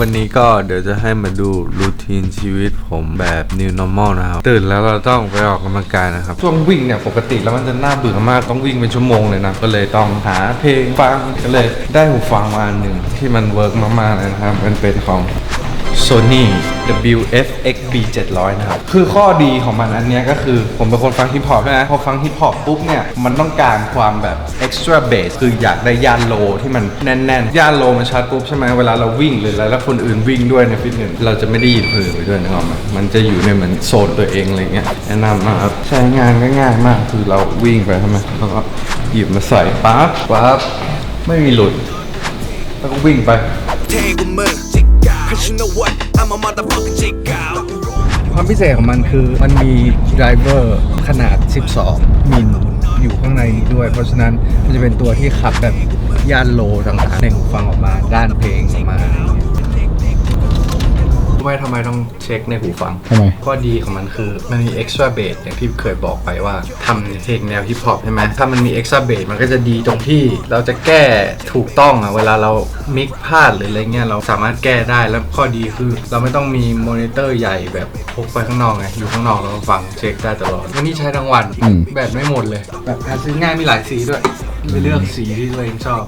วันนี้ก็เดี๋ยวจะให้มาดูรูทีนชีวิตผมแบบ new normal นะครับ ตื่นแล้วเราต้องไปออกกำลังกายนะครับ ช่วงวิ่งเนี่ยปกติแล้วมันจะน่าเบื่อมากต้องวิ่งเป็นชั่วโมงเลยนะ ก็เลยต้องหาเพลงฟังก็เลยได้หูฟังมาอันหนึ่งที่มันเวิร์กมากๆเลยนะครับมันเป็นของ Sony WFXB 700 นะครับ คือข้อดีของมันอันนี้ก็คือผมเป็นคนฟังฮิปฮอปใช่ไหมพอฟังฮิปฮอปปุ๊บเนี่ย มันต้องการความแบบ extra bass คืออยากได้ย่านโลที่มันแน่นๆ ย่านโลมันชัดปุ๊บใช่ไหมเวลาเราวิ่งหรืออะไรแล้วคนอื่นวิ่งด้วยในฟิตเนสเราจะไม่ได้ยินเพลงไปด้วยนะครับมันจะอยู่ในเหมือนโซนตัวเองอะไรเงี้ยแนะนำมาครับใช้งานก็ง่ายมากคือเราวิ่งไปใช่ไหมแล้วก็หยิบมาใส่ปั๊บปั๊บไม่มีหลุดแล้วก็วิ่งไป Cause you know what I'm a motherfucking J out ความพิเศษของมันคือมันมีไดรเวอร์ขนาด 12 มิลอยู่ข้างในนี้ด้วย เพราะฉะนั้นมันจะเป็นตัวที่ขับแบบย่านโลต่างๆในหูฟังออกมาด้านเพลงออกมา ทำไมต้องเช็คในหูฟัง ทำไม ข้อดีของมันคือมันมี extra bass อย่างที่เคยบอกไปว่าทำในเพลงแนวฮิปฮอปใช่ไหมถ้ามันมี extra bass มันก็จะดีตรงที่เราจะแก้ถูกต้องอะเวลาเรามิกพลาดหรืออะไรเงี้ยเราสามารถแก้ได้แล้วข้อดีคือ เราไม่ต้องมีมอนิเตอร์ใหญ่แบบพกไปข้างนอกไงอยู่ข้างนอกเราก็ฟังเช็คได้ตลอดวันนี้ใช้ทั้งวันอืม แบบไม่หมดเลย แบบหาซื้อง่ายมีหลายสีด้วยไปเลือกสีที่ตัวเองชอบ